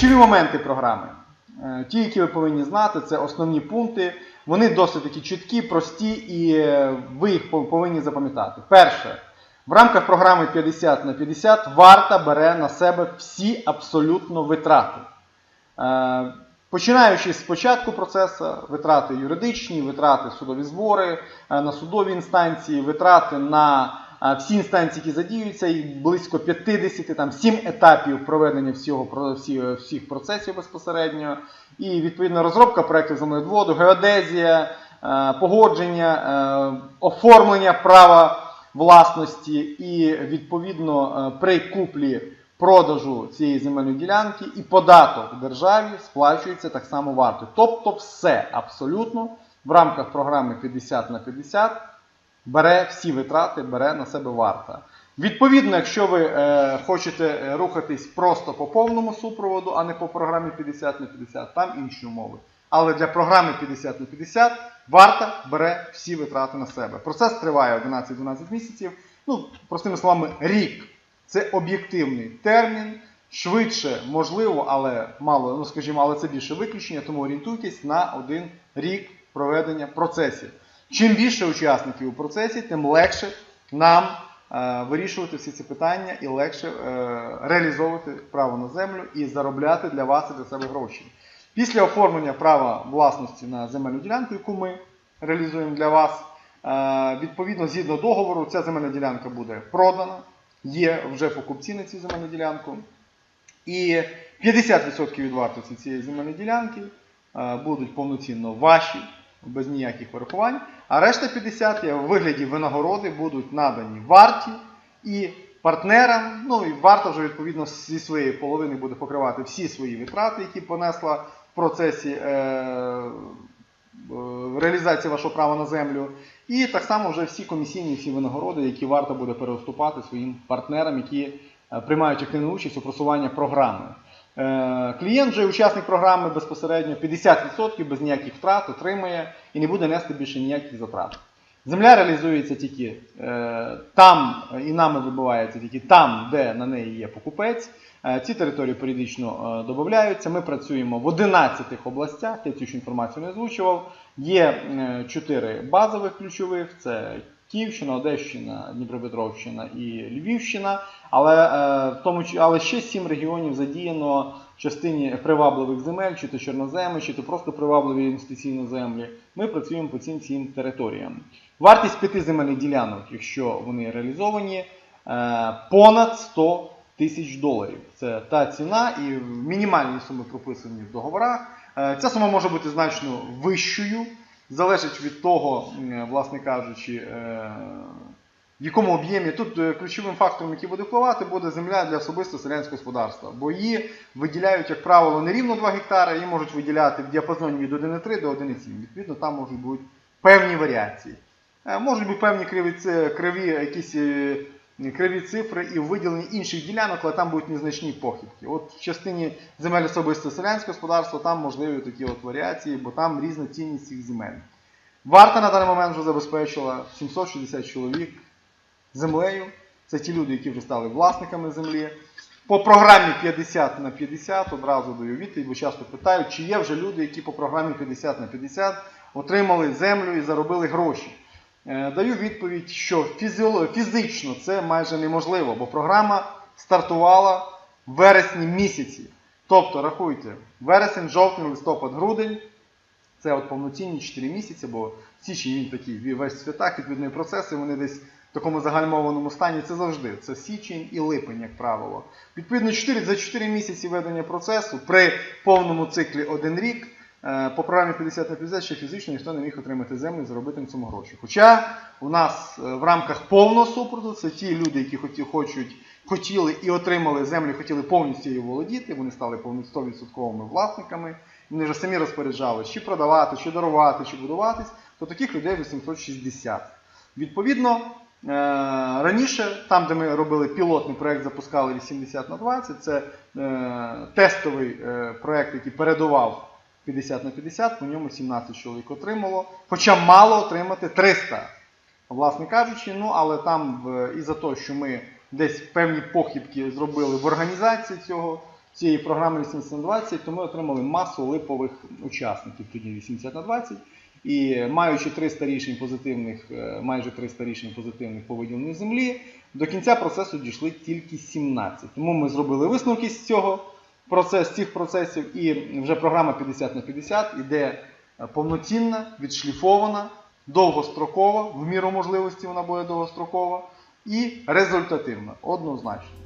Ключові моменти програми. Е, Ті, які ви повинні знати, це основні пункти. Вони досить такі чіткі, прості, і е, ви їх повинні запам'ятати. Перше, в рамках програми 50 на 50 варта бере на себе всі абсолютно витрати. Е, Починаючи з початку процесу, витрати юридичні, витрати судові збори на судові інстанції, витрати на всі інстанції, які задіюються, їх близько 50, там 7 етапів проведення всього, всіх процесів безпосередньо. І відповідно розробка проєктів землеводводу, геодезія, е, погодження, е, оформлення права власності і відповідно е, при куплі продажу цієї земельної ділянки і податок державі сплачується так само варто. Тобто все абсолютно в рамках програми 50 на 50 бере всі витрати, бере на себе варта. Відповідно, якщо ви е, хочете рухатись просто по повному супроводу, а не по програмі 50 на 50, там інші умови. Але для програми 50 на 50 варта бере всі витрати на себе. Процес триває 11-12 місяців. Ну, простими словами, рік. Це об'єктивний термін. Швидше можливо, але мало, ну скажімо, але це більше виключення, тому орієнтуйтесь на один рік проведення процесів. Чим більше учасників у процесі, тим легше нам е, вирішувати всі ці питання і легше е, реалізовувати право на землю і заробляти для вас і для себе гроші. Після оформлення права власності на земельну ділянку, яку ми реалізуємо для вас, е, відповідно, згідно договору, ця земельна ділянка буде продана, є вже покупці на цю земельну ділянку. І 50% від вартості цієї земельної ділянки е, будуть повноцінно ваші, без ніяких вирахувань. А решта 50 в вигляді винагороди будуть надані варті і партнерам. Ну і варта вже відповідно зі своєї половини буде покривати всі свої витрати, які понесла в процесі е, е, реалізації вашого права на землю. І так само вже всі комісійні, всі винагороди, які варто буде переуступати своїм партнерам, які е, приймають активну участь у просуванні програми. Е, Клієнт же учасник програми безпосередньо 50% без ніяких втрат отримує і не буде нести більше ніяких затрат. Земля реалізується тільки е, там і нами вибивається тільки там, де на неї є покупець. Е, ці території періодично е, додаються. Ми працюємо в 11 областях. Я цю ж інформацію не озвучував. Є е, 4 базових ключових: це Київщина, Одещина, Дніпропетровщина і Львівщина. Але, е, в тому, але ще 7 регіонів задіяно в частині привабливих земель, чи то чорноземи, чи то просто привабливі інвестиційні землі. Ми працюємо по цим всім територіям. Вартість п'яти земельних ділянок, якщо вони реалізовані, е, понад 100 тисяч доларів. Це та ціна, і мінімальні суми прописані в договорах. Е, Ця сума може бути значно вищою, залежить від того, власне кажучи, е, в якому об'ємі. Тут е, ключовим фактором, який буде впливати, буде земля для особистого селянського господарства. Бо її виділяють, як правило, не рівно 2 гектари, її можуть виділяти в діапазоні від 1,3 до 1,7. Відповідно, там можуть бути певні варіації. Е, Можуть бути певні криві, криві якісь криві цифри і в виділенні інших ділянок, але там будуть незначні похибки. От в частині земель особисто селянського господарства там можливі такі от варіації, бо там різна цінність цих земель. Варта на даний момент вже забезпечила 760 чоловік землею. Це ті люди, які вже стали власниками землі. По програмі 50 на 50 одразу даю відповідь, бо часто питають, чи є вже люди, які по програмі 50 на 50 отримали землю і заробили гроші. Е, Даю відповідь, що фізично це майже неможливо, бо програма стартувала в вересні місяці. Тобто, рахуйте, вересень, жовтень, листопад, грудень. Це от повноцінні 4 місяці, бо січень він такий весь святак, відповідний процеси, вони десь в такому загальмованому стані це завжди. Це січень і липень, як правило. Відповідно, 4, за 4 місяці ведення процесу при повному циклі один рік по програмі 50 на 50 ще фізично ніхто не міг отримати землю і заробити на цьому гроші. Хоча у нас е, в рамках повного супроводу це ті люди, які хоті, хочуть, хотіли і отримали землю, хотіли повністю її володіти, вони стали повністю 100% власниками. Вони вже самі розпоряджались, чи продавати, чи дарувати, чи будуватись, то таких людей 860. Відповідно, е, раніше, там, де ми робили пілотний проєкт, запускали 80 на 20, це е, тестовий е, проєкт, який передував 50 на 50, по ньому 17 чоловік отримало, хоча мало отримати 300. Власне кажучи, ну але там і за те, що ми десь певні похибки зробили в організації цього цієї програми 80 на 20, то ми отримали масу липових учасників тоді 80 на 20. І маючи 300 рішень позитивних, е, майже 300 рішень позитивних по виділенню землі, до кінця процесу дійшли тільки 17. Тому ми зробили висновки з цього процес, цих процесів, і вже програма 50 на 50 іде е, повноцінна, відшліфована, довгострокова, в міру можливості вона буде довгострокова і результативна, однозначно.